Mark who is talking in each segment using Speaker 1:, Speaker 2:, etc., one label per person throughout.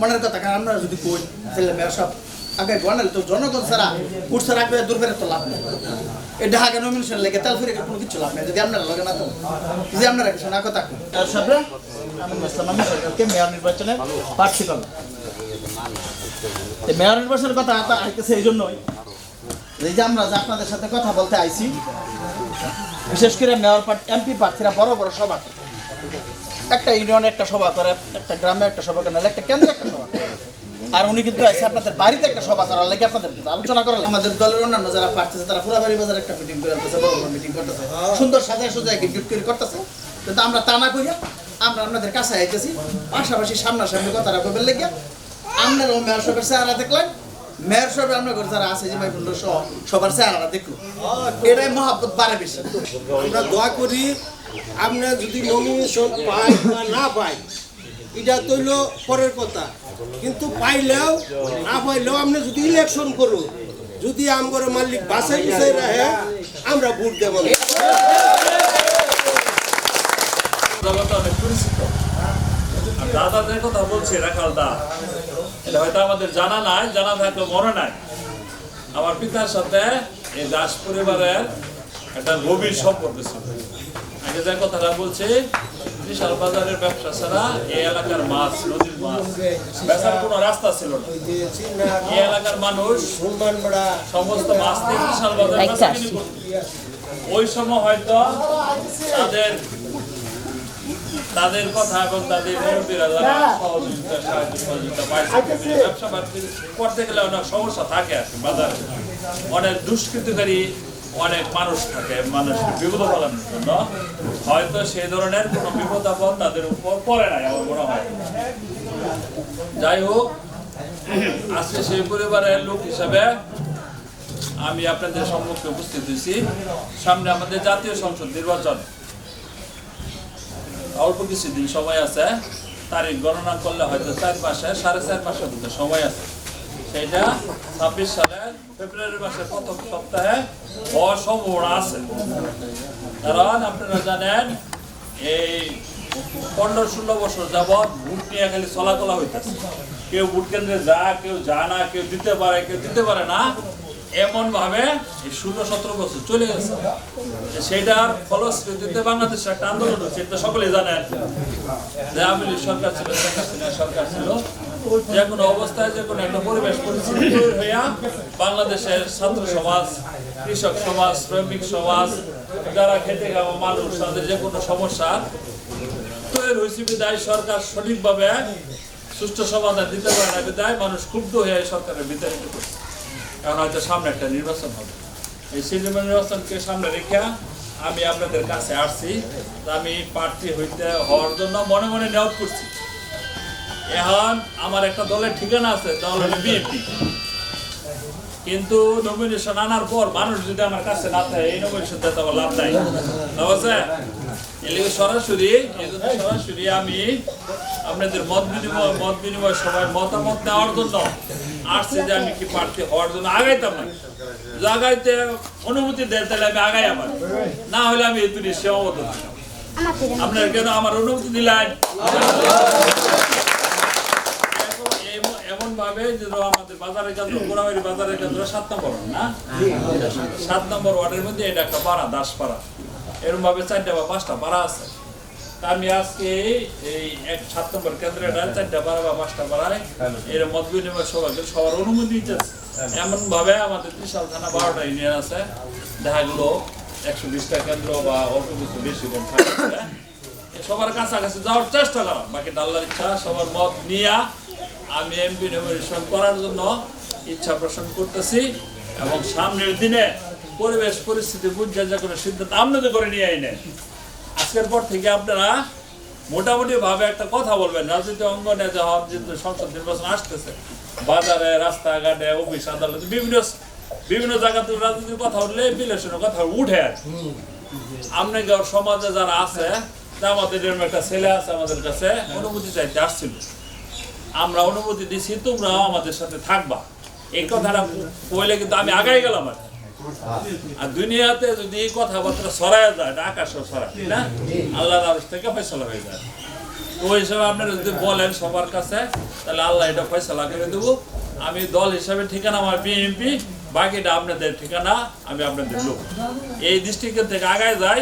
Speaker 1: মনের কথা, কারণ আমরা যদি কই আগে তো জনগণ ছাড়া উঠছে রাখবে তো লাভ নেই। এই ঢাকা নমিনেশন লেগে তেল ফিরে কোনো কিছু লাভ নেই। যদি আপনারা লগে না তো যদি আপনারা কিছু না কথা মেয়র নির্বাচনে প্রার্থী করলাম মেয়র নির্বাচনের কথা আইতেছে এই জন্যই। এই যে আমরা যে আপনাদের সাথে কথা বলতে আইছি, বিশেষ করে মেয়র এমপি প্রার্থীরা বড় বড় সভা একটা ইউনিয়নে, একটা সভা করে, একটা গ্রামে একটা সভা করে একটা কেন্দ্রে একটা সভা আর উনি কিন্তু আছে আপনাদের বাড়িতে একটা সভা করার লাগে আপনাদের আলোচনা করার আমাদের দলের অন্যান্য যারা পারতেছে তারা পুরাবাড়ি বাজার একটা মিটিং করে আনতেছে, বড় বড় মিটিং করতেছে। সুন্দর সাজায় সাজায় গিট করে করতেছে। কিন্তু আমরা তা না করিয়া আমরা আপনাদের কাছে আইতেছি। পাশাপাশি সামনাসামনি কথাটা কবে লেগে আপনারাও মেয়র সাহেবের চেহারা দেখলেন মেয়র সাহেব আপনার ঘরে যারা আছে যে মাইকুণ্ড সহ সবার চেহারাটা দেখল এটাই মহাব্বত বাড়ে বেশি।
Speaker 2: আমরা দোয়া করি আমরা যদি নমিনেশন পাই বা না পাই এটা তৈল পরের কথা। কিন্তু পাইলেও না পাইলেও আমরা যদি ইলেকশন করো যদি আমার মালিক বাসায় পিছাই রাখে আমরা ভোট দেবো না।
Speaker 3: অনেক পরিচিত। আর দাদাদের কথা বলছি রাখাল দা এটা হয়তো আমাদের জানা নাই জানা থাকলে মনে নাই। আমার পিতার সাথে এই দাস পরিবারের একটা গভীর সম্পর্ক ছিল। আগে যে কথাটা বলছি বিশাল বাজারের ব্যবসা ছাড়া এই এলাকার মাছ নদীর মাছ বেচার কোনো রাস্তা ছিল না। এই এলাকার মানুষ সমস্ত মাছ নিয়ে বিশাল বাজারে। ওই সময় হয়তো তাদের তাদের কথা এবং তাদের মুরব্বীরা যারা সহযোগিতা সাহায্য সহযোগিতা পাইছে ব্যবসা বাণিজ্য করতে গেলে অনেক সমস্যা থাকে আর কি বাজারে। অনেক দুষ্কৃতকারী অনেক মানুষ থাকে মানুষ বিপদ ফলানোর জন্য। হয়তো সেই ধরনের কোনো বিপদ আপদ তাদের উপর পড়ে নাই আমার মনে হয়। যাই হোক আজকে সেই পরিবারের লোক হিসাবে আমি আপনাদের সম্মুখে উপস্থিত হয়েছি। সামনে আমাদের জাতীয় সংসদ নির্বাচন। অল্প কিছুদিন সময় আছে, তারিখ গণনা করলে হয়তো চার মাসে, সাড়ে চার মাসের মধ্যে সময় আছে। সেটা ছাব্বিশ সালের ফেব্রুয়ারি মাসের প্রথম সপ্তাহে হওয়ার আছে। কারণ আপনারা জানেন, এই পনেরো ষোলো বছর যাবৎ ভোট নিয়ে খালি চলাচলা হইতেছে। কেউ ভোট কেন্দ্রে যা কেউ যা না, কেউ দিতে পারে, কেউ দিতে পারে না। এমন ভাবে ষোলো, সতেরো বছর চলে গেছে। সেটার ফলশ্রুতিতে বাংলাদেশে একটা আন্দোলন হচ্ছে, এটা সকলেই জানেন যে আওয়ামী লীগ সরকার ছিল সরকার ছিল, যে কোনো অবস্থায় যে কোনো একটা পরিবেশ পরিস্থিতি তৈরি হইয়া বাংলাদেশের ছাত্র সমাজ, কৃষক সমাজ, শ্রমিক সমাজ, যারা খেটে খাওয়া মানুষ, তাদের যে কোনো সমস্যা তৈরি হয়েছে বিদায়, সরকার সঠিকভাবে সুষ্ঠু সমাধান দিতে পারে না বিদায়, মানুষ ক্ষুব্ধ হয়ে সরকারের বিতাড়িত করছে এখন হয়তো সামনে একটা নির্বাচন হবে। এই সিনেমা নির্বাচনকে সামনে রেখে আমি আপনাদের কাছে আসছি। আমি প্রার্থী হইতে হওয়ার জন্য মনে মনে নিয়োগ করছি। এখন আমার একটা দলের ঠিকানা আছে, দল হলো বিএনপি। কিন্তু নমিনেশন আনার পর মানুষ যদি আমার কাছে না থাকে, এই নমিনেশন দিতে আমার লাভ নাই। এলিগে সরাসরি সরাসরি আমি আপনাদের মত বিনিময় মত বিনিময় সবাই মতামত নেওয়ার জন্য আসছে যে আমি কি প্রার্থী হওয়ার জন্য আগাইতাম না। আগাইতে অনুমতি দেন তাহলে আমি আগাই আমার। না হলে আমি এই তুলি সীমাবদ্ধ থাকতাম আপনার কেন আমার অনুমতি দিলেন? ভাবে যে আমাদের বাজারের কেন্দ্র গোড়াবাড়ি বাজারের কেন্দ্র সাত নম্বর না? সাত নম্বর ওয়ার্ডের মধ্যে এটা একটা পাড়া দাস পাড়া এরকম ভাবে চারটা বা পাঁচটা পাড়া আছে। আমি আজকে এই এক সাত নম্বর কেন্দ্রে চারটা পাড়া বা পাঁচটা পাড়ায় এর মত বিনিময় সবাইকে সবার অনুমতি দিতেছে। এমন ভাবে আমাদের ত্রিশাল থানা বারোটা ইউনিয়ন আছে। দেখা গেলো একশো বিশটা কেন্দ্র বা অল্প কিছু বেশি কম থাকে সবার কাছাকাছি যাওয়ার চেষ্টা করা। বাকি আল্লাহর ইচ্ছা সবার মত নিয়ে আমি এমপি নমিনেশন করার জন্য ইচ্ছা পোষণ করতেছি এবং সামনের দিনে পরিবেশ পরিস্থিতি বুঝে যে কোনো সিদ্ধান্ত আপনাদের করে নিয়ে আইনে। আজকের পর থেকে আপনারা মোটামুটি ভাবে একটা কথা বলবেন। রাজনীতি অঙ্গনে যখন সংসদ নির্বাচন আসতেছে, বাজারে, রাস্তাঘাটে অফিস আদালত, বিভিন্ন বিভিন্ন জায়গাতে রাজনীতির কথা উঠলে বিলেশনের কথা উঠে। ওর সমাজে যারা আছে আমাদের এরকম একটা ছেলে আছে আমাদের কাছে, অনুমতি চাইতে আসছিল। আমরা অনুমতি দিছি, তোমরাও আমাদের সাথে থাকবা। এই কথাটা বলে কিন্তু আমি আগাই গেলাম আর। আর দুনিয়াতে যদি এই কথাবার্তা যায় না? আল্লাহর থেকে হয়ে যায়। ওই হিসাবে যদি বলেন সবার কাছে, তাহলে আল্লাহ এটা করে দেবো। আমি দল হিসাবে ঠিকানা, আমার বিএনপি বাকিটা আপনাদের ঠিকানা, আমি আপনাদের লোক। এই দৃষ্টিকোণ থেকে আগায় যাই,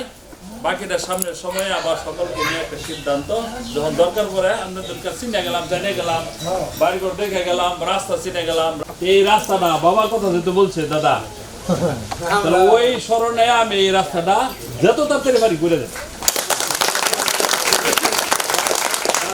Speaker 3: বাকিটা সামনের সময়ে আবার সকলকে নিয়ে একটা সিদ্ধান্ত, যখন দরকার পড়ে আপনাদের কাছে চিনে গেলাম, জেনে গেলাম, বাড়িঘর দেখে গেলাম, রাস্তা চিনে গেলাম। এই রাস্তাটা বাবার কথা যেহেতু বলছে, দাদা ওই স্মরণে আমি এই রাস্তাটা যত তাড়াতাড়ি বাড়ি করে দেব